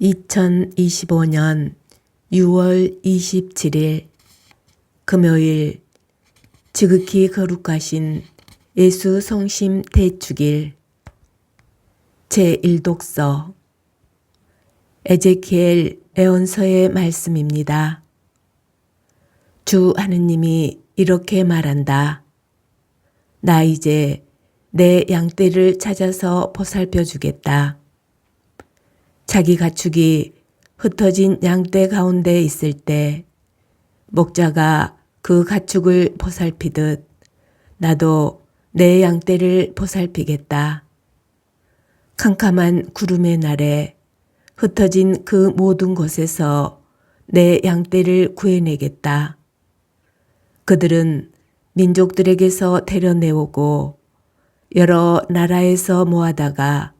2025년 6월 27일 금요일 지극히 거룩하신 예수 성심 대축일 제1독서 에제키엘 애언서의 말씀입니다. 주 하느님이 이렇게 말한다. 나 이제 내 양떼를 찾아서 보살펴 주겠다. 자기 가축이 흩어진 양떼 가운데 있을 때 목자가 그 가축을 보살피듯 나도 내 양떼를 보살피겠다. 캄캄한 구름의 날에 흩어진 그 모든 곳에서 내 양떼를 구해내겠다. 그들은 민족들에게서 데려내오고 여러 나라에서 모아다가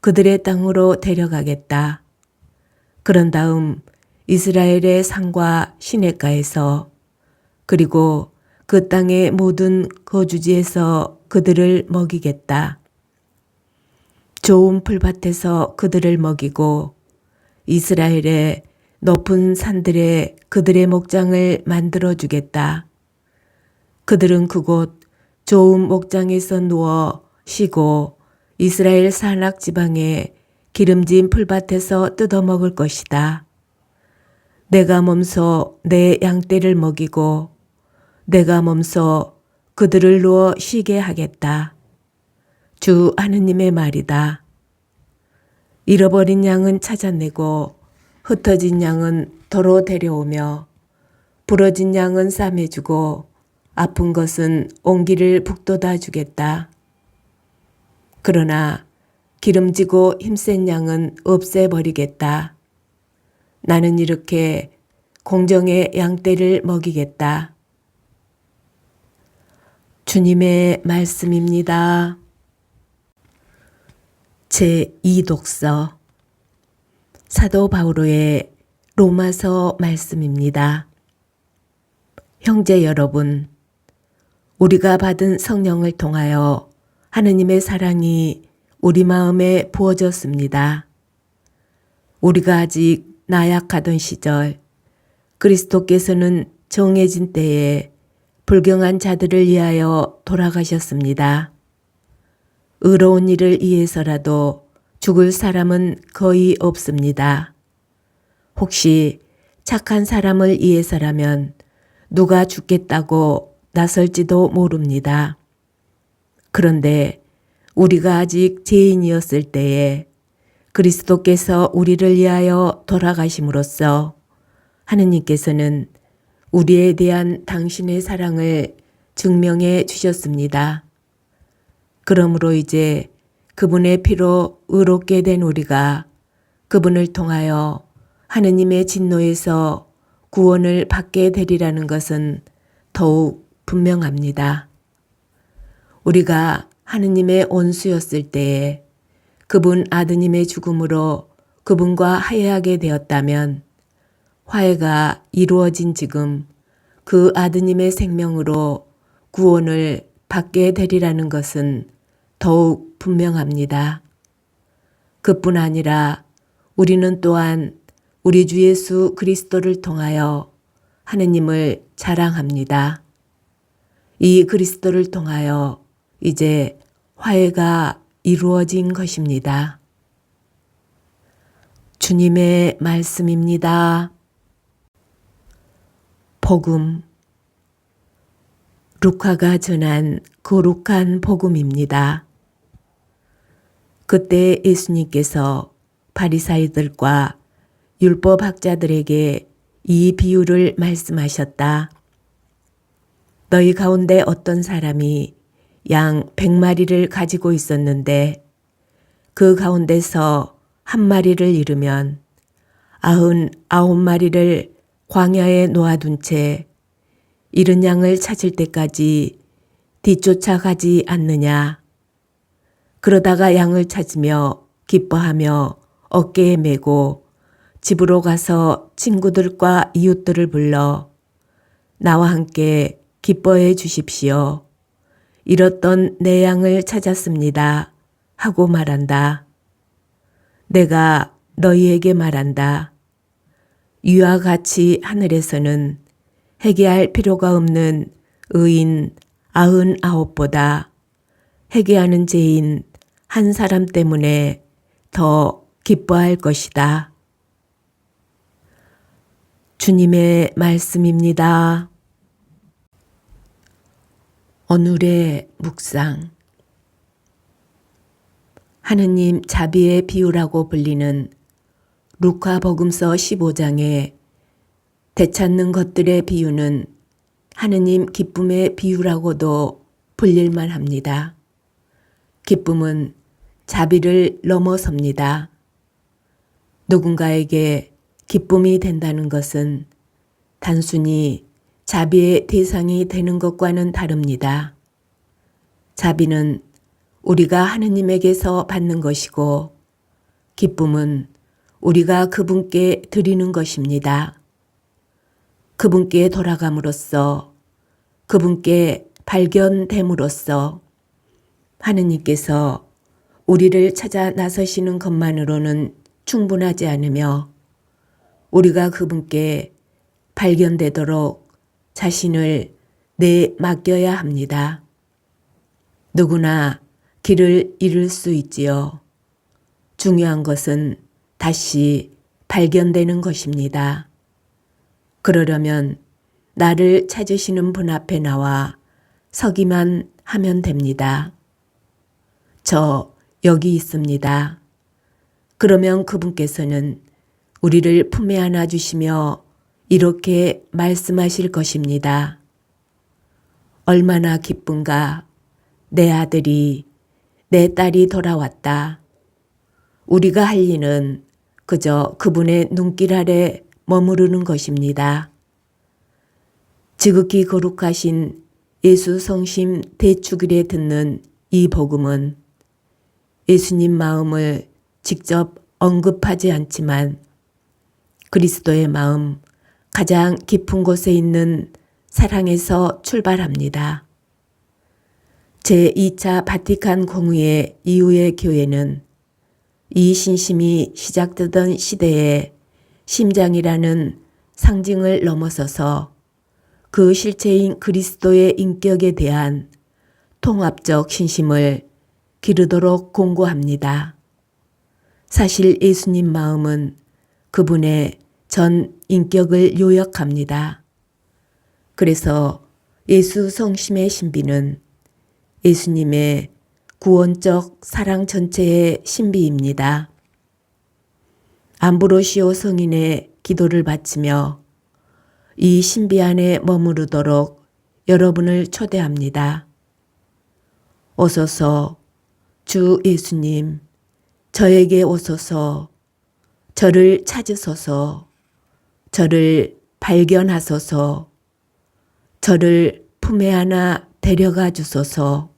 그들의 땅으로 데려가겠다. 그런 다음 이스라엘의 산과 시내가에서 그리고 그 땅의 모든 거주지에서 그들을 먹이겠다. 좋은 풀밭에서 그들을 먹이고 이스라엘의 높은 산들에 그들의 목장을 만들어 주겠다. 그들은 그곳 좋은 목장에서 누워 쉬고 이스라엘 산악 지방의 기름진 풀밭에서 뜯어 먹을 것이다. 내가 몸소 내 양떼를 먹이고 내가 몸소 그들을 누워 쉬게 하겠다. 주 하느님의 말이다. 잃어버린 양은 찾아내고 흩어진 양은 도로 데려오며 부러진 양은 싸매주고 아픈 것은 온기를 북돋아 주겠다. 그러나 기름지고 힘센 양은 없애버리겠다. 나는 이렇게 공정의 양떼를 먹이겠다. 주님의 말씀입니다. 제2독서 사도 바오로의 로마서 말씀입니다. 형제 여러분, 우리가 받은 성령을 통하여 하느님의 사랑이 우리 마음에 부어졌습니다. 우리가 아직 나약하던 시절 그리스도께서는 정해진 때에 불경한 자들을 위하여 돌아가셨습니다. 의로운 일을 위해서라도 죽을 사람은 거의 없습니다. 혹시 착한 사람을 위해서라면 누가 죽겠다고 나설지도 모릅니다. 그런데 우리가 아직 죄인이었을 때에 그리스도께서 우리를 위하여 돌아가심으로써 하느님께서는 우리에 대한 당신의 사랑을 증명해 주셨습니다. 그러므로 이제 그분의 피로 의롭게 된 우리가 그분을 통하여 하느님의 진노에서 구원을 받게 되리라는 것은 더욱 분명합니다. 우리가 하느님의 온수였을 때에 그분 아드님의 죽음으로 그분과 화해하게 되었다면 화해가 이루어진 지금 그 아드님의 생명으로 구원을 받게 되리라는 것은 더욱 분명합니다. 그뿐 아니라 우리는 또한 우리 주 예수 그리스도를 통하여 하느님을 자랑합니다. 이 그리스도를 통하여 이제 화해가 이루어진 것입니다. 주님의 말씀입니다. 복음 루카가 전한 거룩한 복음입니다. 그때 예수님께서 바리사이들과 율법학자들에게 이 비유를 말씀하셨다. 너희 가운데 어떤 사람이 양 백마리를 가지고 있었는데 그 가운데서 한 마리를 잃으면 아흔 아홉 마리를 광야에 놓아둔 채 잃은 양을 찾을 때까지 뒤쫓아가지 않느냐. 그러다가 양을 찾으며 기뻐하며 어깨에 메고 집으로 가서 친구들과 이웃들을 불러 나와 함께 기뻐해 주십시오. 잃었던 내 양을 찾았습니다. 하고 말한다. 내가 너희에게 말한다. 이와 같이 하늘에서는 회개할 필요가 없는 의인 아흔 아홉보다 회개하는 죄인 한 사람 때문에 더 기뻐할 것이다. 주님의 말씀입니다. 오늘의 묵상 하느님 자비의 비유라고 불리는 루카 복음서 15장의 되찾는 것들의 비유는 하느님 기쁨의 비유라고도 불릴만 합니다. 기쁨은 자비를 넘어섭니다. 누군가에게 기쁨이 된다는 것은 단순히 자비의 대상이 되는 것과는 다릅니다. 자비는 우리가 하느님에게서 받는 것이고 기쁨은 우리가 그분께 드리는 것입니다. 그분께 돌아감으로써 그분께 발견됨으로써 하느님께서 우리를 찾아 나서시는 것만으로는 충분하지 않으며 우리가 그분께 발견되도록 자신을 내 맡겨야 합니다. 누구나 길을 잃을 수 있지요. 중요한 것은 다시 발견되는 것입니다. 그러려면 나를 찾으시는 분 앞에 나와 서기만 하면 됩니다. 저 여기 있습니다. 그러면 그분께서는 우리를 품에 안아 주시며 이렇게 말씀하실 것입니다. 얼마나 기쁜가 내 아들이 내 딸이 돌아왔다. 우리가 할 일은 그저 그분의 눈길 아래 머무르는 것입니다. 지극히 거룩하신 예수 성심 대축일에 듣는 이 복음은 예수님 마음을 직접 언급하지 않지만 그리스도의 마음 가장 깊은 곳에 있는 사랑에서 출발합니다. 제2차 바티칸 공의회 이후의 교회는 이 신심이 시작되던 시대에 심장이라는 상징을 넘어서서 그 실체인 그리스도의 인격에 대한 통합적 신심을 기르도록 공고합니다. 사실 예수님 마음은 그분의 전 인격을 요약합니다. 그래서 예수 성심의 신비는 예수님의 구원적 사랑 전체의 신비입니다. 암브로시오 성인의 기도를 바치며 이 신비 안에 머무르도록 여러분을 초대합니다. 오소서 주 예수님, 저에게 오소서, 저를 찾으소서, 저를 발견하소서, 저를 품에 안아 데려가 주소서,